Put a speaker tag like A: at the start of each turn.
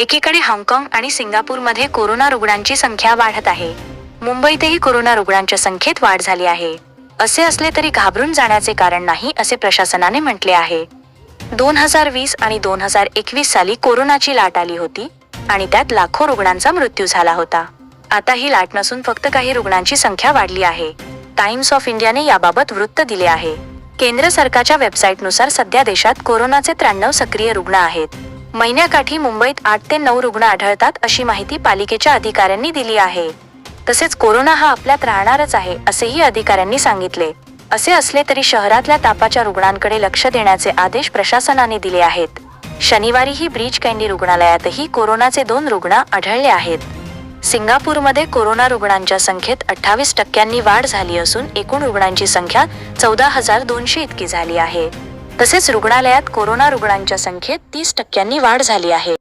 A: एकीकडे हाँगकाँग आणि सिंगापूरमध्ये कोरोना रुग्णांची संख्या वाढत आहे. मुंबईतही कोरोना रुग्णांच्या संख्येत वाढ झाली आहे. असे असले तरी घाबरून जाण्याचे कारण नाही असे प्रशासनाने म्हटले आहे. दोन हजार वीस आणि दोन हजार एकवीस साली कोरोनाची लाट आली होती आणि त्यात लाखो रुग्णांचा मृत्यू झाला होता. आता ही लाट नसून फक्त काही रुग्णांची संख्या वाढली आहे. टाइम्स ऑफ इंडियाने याबाबत वृत्त दिले आहे. केंद्र सरकारच्या वेबसाईटनुसार सध्या देशात कोरोनाचे त्र्याण्णव सक्रिय रुग्ण आहेत. महिन्याकाठी मुंबईत आठ ते नऊ रुग्ण आढळतात अशी माहिती पालिकेच्या अधिकाऱ्यांनी दिली आहे. तसेच कोरोना हा आपल्यात राहणारच आहे असेही अधिकाऱ्यांनी सांगितले. असे असले तरी शहरातल्या तापाच्या रुग्णांकडे लक्ष देण्याचे आदेश प्रशासनाने दिले आहेत. शनिवारीही ब्रीच कँडी रुग्णालयातही कोरोनाचे दोन रुग्ण आढळले आहेत. सिंगापूरमध्ये कोरोना रुग्णांच्या संख्येत अठ्ठावीस टक्क्यांनी वाढ झाली असून एकूण रुग्णांची संख्या चौदा हजार दोनशे इतकी झाली आहे. तसेच रुग्णालयात कोरोना रुग्णांच्या संख्येत तीस टक्क्यांनी वाढ झाली आहे.